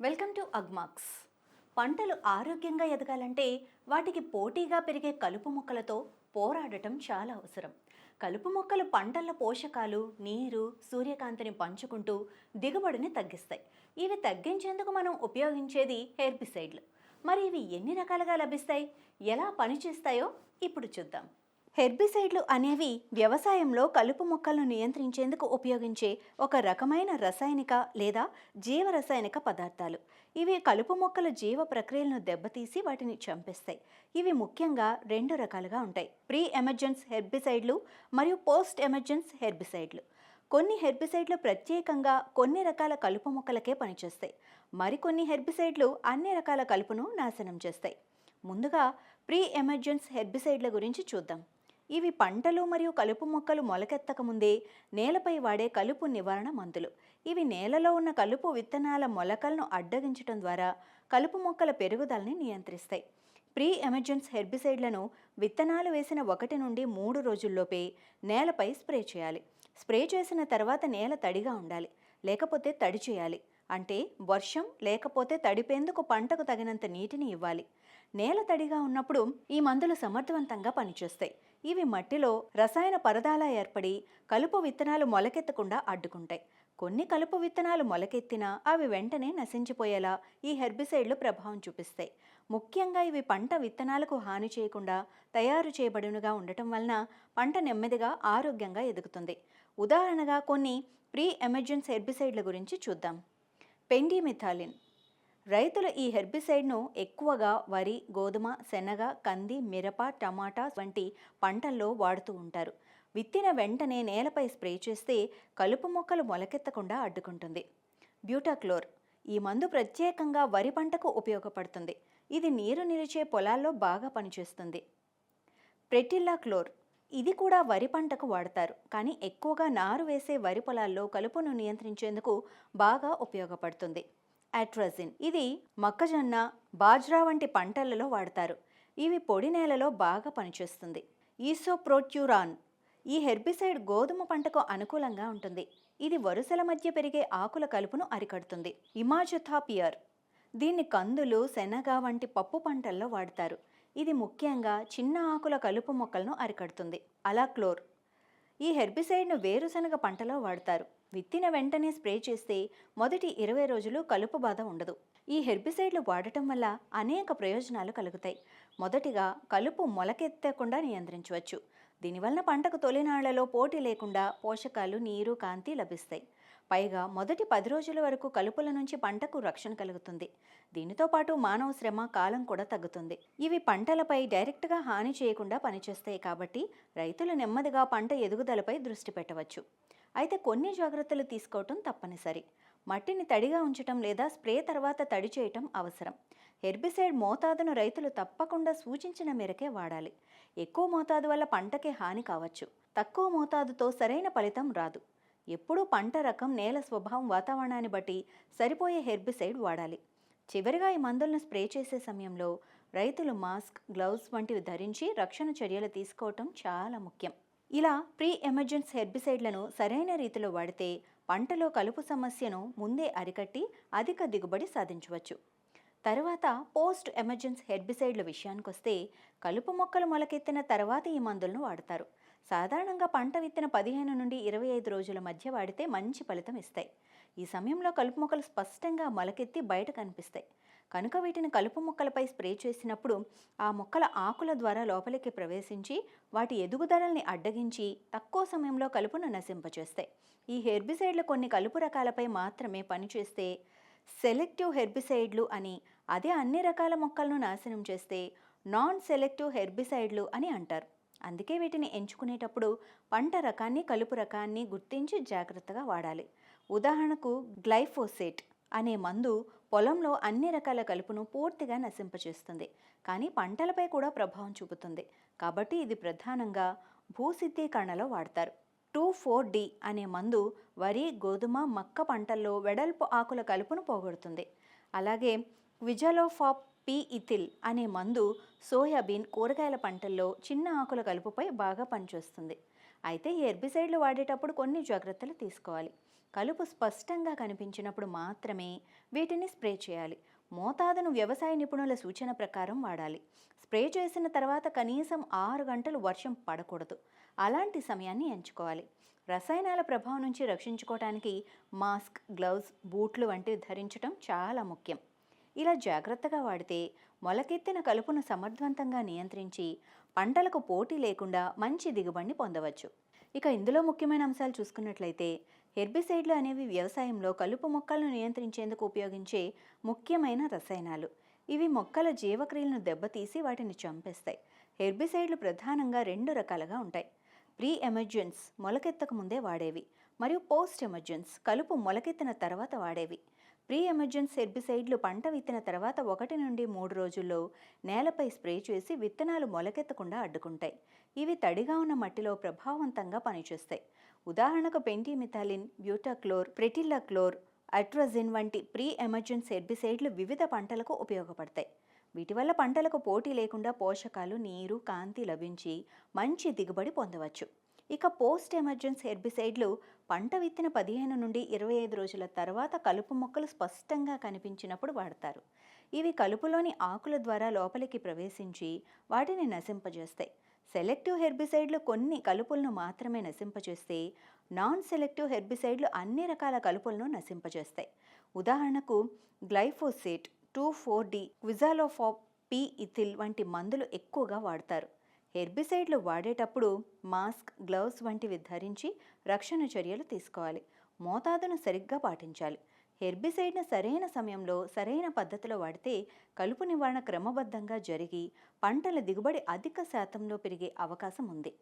Welcome to Agmax. పంటలు ఆరోగ్యంగా ఎదగాలంటే వాటికి పోటీగా పెరిగే కలుపు మొక్కలతో పోరాడటం చాలా అవసరం. కలుపు మొక్కలు పంటల పోషకాలు నీరు సూర్యకాంతిని పంచుకుంటూ దిగుబడిని తగ్గిస్తాయి. ఇవి తగ్గించేందుకు మనం ఉపయోగించేది హెర్బిసైడ్లు. మరి ఇవి ఎన్ని రకాలుగా లభిస్తాయి? ఎలా పనిచేస్తాయో ఇప్పుడు చూద్దాం. హెర్బిసైడ్లు అనేవి వ్యవసాయంలో కలుపు మొక్కలను నియంత్రించేందుకు ఉపయోగించే ఒక రకమైన రసాయనిక లేదా జీవరసాయనిక పదార్థాలు. ఇవి కలుపు మొక్కల జీవ ప్రక్రియలను దెబ్బతీసి వాటిని చంపేస్తాయి. ఇవి ముఖ్యంగా రెండు రకాలుగా ఉంటాయి. ప్రీ ఎమర్జెన్స్ హెర్బిసైడ్లు మరియు పోస్ట్ ఎమర్జెన్స్ హెర్బిసైడ్లు. కొన్ని హెర్బిసైడ్లు ప్రత్యేకంగా కొన్ని రకాల కలుపు మొక్కలకే పనిచేస్తాయి. మరికొన్ని హెర్బిసైడ్లు అన్ని రకాల కలుపును నాశనం చేస్తాయి. ముందుగా ప్రీ ఎమర్జెన్స్ హెర్బిసైడ్ల గురించి చూద్దాం. ఇవి పంటలు మరియు కలుపు మొక్కలు మొలకెత్తక ముందే నేలపై వాడే కలుపు నివారణ మందులు. ఇవి నేలలో ఉన్న కలుపు విత్తనాల మొలకలను అడ్డగించడం ద్వారా కలుపు మొక్కల పెరుగుదలని నియంత్రిస్తాయి. ప్రీ ఎమర్జెన్స్ హెర్బిసైడ్లను విత్తనాలు వేసిన ఒకటి నుండి మూడు రోజుల్లోపే నేలపై స్ప్రే చేయాలి. స్ప్రే చేసిన తర్వాత నేల తడిగా ఉండాలి. లేకపోతే తడి చేయాలి. అంటే వర్షం లేకపోతే తడిపేందుకు పంటకు తగినంత నీటిని ఇవ్వాలి. నేల తడిగా ఉన్నప్పుడు ఈ మందులు సమర్థవంతంగా పనిచేస్తాయి. ఇవి మట్టిలో రసాయన పరదాల ఏర్పడి కలుపు విత్తనాలు మొలకెత్తకుండా అడ్డుకుంటాయి. కొన్ని కలుపు విత్తనాలు మొలకెత్తినా అవి వెంటనే నశించిపోయేలా ఈ హెర్బిసైడ్లు ప్రభావం చూపిస్తాయి. ముఖ్యంగా ఇవి పంట విత్తనాలకు హాని చేయకుండా తయారు చేయబడినగా ఉండటం వలన పంట నెమ్మదిగా ఆరోగ్యంగా ఎదుగుతుంది. ఉదాహరణగా కొన్ని ప్రీ ఎమర్జెన్స్ హెర్బిసైడ్ల గురించి చూద్దాం. పెండిమిథాలిన్. రైతులు ఈ హెర్బిసైడ్ను ఎక్కువగా వరి గోధుమ శనగ కంది మిరప టమాటా వంటి పంటల్లో వాడుతూ ఉంటారు. విత్తిన వెంటనే నేలపై స్ప్రే చేస్తే కలుపు మొక్కలు మొలకెత్తకుండా అడ్డుకుంటుంది. బ్యూటాక్లోర్ ఈ మందు ప్రత్యేకంగా వరి పంటకు ఉపయోగపడుతుంది. ఇది నీరు నిలిచే పొలాల్లో బాగా పనిచేస్తుంది. ప్రెటిల్లా క్లోర్ ఇది కూడా వరి పంటకు వాడతారు. కానీ ఎక్కువగా నారు వేసే వరి పొలాల్లో కలుపును నియంత్రించేందుకు బాగా ఉపయోగపడుతుంది. అట్రజిన్ ఇది మొక్కజొన్న బాజ్రా వంటి పంటలలో వాడతారు. ఇవి పొడి నేలలో బాగా పనిచేస్తుంది. ఈసోప్రోట్యూరాన్ ఈ హెర్బిసైడ్ గోధుమ పంటకు అనుకూలంగా ఉంటుంది. ఇది వరుసల మధ్య పెరిగే ఆకుల కలుపును అరికడుతుంది. ఇమాజథాపియర్ దీన్ని కందులు శనగ వంటి పప్పు పంటల్లో వాడతారు. ఇది ముఖ్యంగా చిన్న ఆకుల కలుపు మొక్కలను అరికడుతుంది. అలా క్లోర్. ఈ హెర్బిసైడ్ను వేరుశనగ పంటలో వాడతారు. విత్తిన వెంటనే స్ప్రే చేస్తే మొదటి ఇరవై రోజులు కలుపు బాధ ఉండదు. ఈ హెర్బిసైడ్లు వాడటం వల్ల అనేక ప్రయోజనాలు కలుగుతాయి. మొదటిగా కలుపు మొలకెత్తకుండా నియంత్రించవచ్చు. దీనివలన పంటకు తొలినాళ్ళలో పోటీ లేకుండా పోషకాలు నీరు కాంతి లభిస్తాయి. పైగా మొదటి పది రోజుల వరకు కలుపుల నుంచి పంటకు రక్షణ కలుగుతుంది. దీనితో పాటు మానవ శ్రమ కాలం కూడా తగ్గుతుంది. ఇవి పంటలపై డైరెక్ట్గా హాని చేయకుండా పనిచేస్తాయి కాబట్టి రైతులు నెమ్మదిగా పంట ఎదుగుదలపై దృష్టి పెట్టవచ్చు. అయితే కొన్ని జాగ్రత్తలు తీసుకోవటం తప్పనిసరి. మట్టిని తడిగా ఉంచటం లేదా స్ప్రే తర్వాత తడి చేయటం అవసరం. హెర్బిసైడ్ మోతాదును రైతులు తప్పకుండా సూచించిన మేరకే వాడాలి. ఎక్కువ మోతాదు వల్ల పంటకే హాని కావచ్చు. తక్కువ మోతాదుతో సరైన ఫలితం రాదు. ఎప్పుడూ పంట రకం నేల స్వభావం వాతావరణాన్ని బట్టి సరిపోయే హెర్బిసైడ్ వాడాలి. చివరిగా ఈ మందులను స్ప్రే చేసే సమయంలో రైతులు మాస్క్ గ్లౌస్ వంటివి ధరించి రక్షణ చర్యలు తీసుకోవటం చాలా ముఖ్యం. ఇలా ప్రీ ఎమర్జెన్స్ హెర్బిసైడ్లను సరైన రీతిలో వాడితే పంటలో కలుపు సమస్యను ముందే అరికట్టి అధిక దిగుబడి సాధించవచ్చు. తర్వాత పోస్ట్ ఎమర్జెన్స్ హెర్బిసైడ్ల విషయానికొస్తే కలుపు మొక్కలు మొలకెత్తిన తర్వాత ఈ మందులను వాడతారు. సాధారణంగా పంట విత్తిన పదిహేను నుండి ఇరవై ఐదు రోజుల మధ్య వాడితే మంచి ఫలితం ఇస్తాయి. ఈ సమయంలో కలుపు మొక్కలు స్పష్టంగా మొలకెత్తి బయట కనిపిస్తాయి. కనుక వీటిని కలుపు మొక్కలపై స్ప్రే చేసినప్పుడు ఆ మొక్కల ఆకుల ద్వారా లోపలికి ప్రవేశించి వాటి ఎదుగుదలని అడ్డగించి తక్కువ సమయంలో కలుపును నశింపచేస్తాయి. ఈ హెర్బిసైడ్లు కొన్ని కలుపు రకాలపై మాత్రమే పనిచేస్తే సెలెక్టివ్ హెర్బిసైడ్లు అని అదే అన్ని రకాల మొక్కలను నాశనం చేస్తే నాన్ సెలెక్టివ్ హెర్బిసైడ్లు అని అంటారు. అందుకే వీటిని ఎంచుకునేటప్పుడు పంట రకాన్ని కలుపు రకాన్ని గుర్తించి జాగ్రత్తగా వాడాలి. ఉదాహరణకు గ్లైఫోసేట్ అనే మందు పొలంలో అన్ని రకాల కలుపును పూర్తిగా నశింపచేస్తుంది. కానీ పంటలపై కూడా ప్రభావం చూపుతుంది. కాబట్టి ఇది ప్రధానంగా భూసిద్ధీకరణలో వాడతారు. టూ ఫోర్ డి అనే మందు వరి గోధుమ మక్క పంటల్లో వెడల్పు ఆకుల కలుపును పోగొడుతుంది. అలాగే విజలోఫాప్ పి ఇథిల్ అనే మందు సోయాబీన్ కూరగాయల పంటల్లో చిన్న ఆకుల కలుపుపై బాగా పనిచేస్తుంది. అయితే ఈ హెర్బిసైడ్లు వాడేటప్పుడు కొన్ని జాగ్రత్తలు తీసుకోవాలి. కలుపు స్పష్టంగా కనిపించినప్పుడు మాత్రమే వీటిని స్ప్రే చేయాలి. మోతాదును వ్యవసాయ నిపుణుల సూచన ప్రకారం వాడాలి. స్ప్రే చేసిన తర్వాత కనీసం ఆరు గంటలు వర్షం పడకూడదు. అలాంటి సమయాన్ని ఎంచుకోవాలి. రసాయనాల ప్రభావం నుంచి రక్షించుకోవడానికి మాస్క్ గ్లౌస్ బూట్లు వంటివి ధరించడం చాలా ముఖ్యం. ఇలా జాగ్రత్తగా వాడితే మొలకెత్తిన కలుపును సమర్థవంతంగా నియంత్రించి పంటలకు పోటీ లేకుండా మంచి దిగుబడిని పొందవచ్చు. ఇక ఇందులో ముఖ్యమైన అంశాలు చూసుకున్నట్లయితే హెర్బిసైడ్లు అనేవి వ్యవసాయంలో కలుపు మొక్కలను నియంత్రించేందుకు ఉపయోగించే ముఖ్యమైన రసాయనాలు. ఇవి మొక్కల జీవక్రియలను దెబ్బతీసి వాటిని చంపేస్తాయి. హెర్బిసైడ్లు ప్రధానంగా రెండు రకాలుగా ఉంటాయి. ప్రీ ఎమర్జెన్స్ మొలకెత్తక ముందే వాడేవి మరియు పోస్ట్ ఎమర్జెన్స్ కలుపు మొలకెత్తిన తర్వాత వాడేవి. ప్రీ ఎమర్జెన్స్ హెర్బిసైడ్లు పంట విత్తిన తర్వాత ఒకటి నుండి మూడు రోజుల్లో నేలపై స్ప్రే చేసి విత్తనాలు మొలకెత్తకుండా అడ్డుకుంటాయి. ఇవి తడిగా ఉన్న మట్టిలో ప్రభావవంతంగా పనిచేస్తాయి. ఉదాహరణకు పెంటిమిథాలిన్ బ్యూటాక్లోర్ ప్రెటిల్లాక్లోర్ అట్రజిన్ వంటి ప్రీ ఎమర్జెన్స్ హెర్బిసైడ్లు వివిధ పంటలకు ఉపయోగపడతాయి. వీటి వల్ల పంటలకు పోటీ లేకుండా పోషకాలు నీరు కాంతి లభించి మంచి దిగుబడి పొందవచ్చు. ఇక పోస్ట్ ఎమర్జెన్స్ హెర్బిసైడ్లు పంట విత్తిన పదిహేను నుండి ఇరవై ఐదు రోజుల తర్వాత కలుపు మొక్కలు స్పష్టంగా కనిపించినప్పుడు వాడతారు. ఇవి కలుపులోని ఆకుల ద్వారా లోపలికి ప్రవేశించి వాటిని నశింపజేస్తాయి. సెలెక్టివ్ హెర్బిసైడ్లు కొన్ని కలుపులను మాత్రమే నశింపజేస్తే నాన్ సెలెక్టివ్ హెర్బిసైడ్లు అన్ని రకాల కలుపులను నశింపజేస్తాయి. ఉదాహరణకు glyphosate two four D quizalofop P ethyl వంటి మందులు ఎక్కువగా వాడతారు. హెర్బిసైడ్లు వాడేటప్పుడు మాస్క్ గ్లౌస్ వంటివి ధరించి రక్షణ చర్యలు తీసుకోవాలి. మోతాదును సరిగ్గా పాటించాలి. హెర్బిసైడ్ను సరైన సమయంలో సరైన పద్ధతిలో వాడితే కలుపు నివారణ క్రమబద్ధంగా జరిగి పంటల దిగుబడి అధిక శాతంలో పెరిగే అవకాశం ఉంది.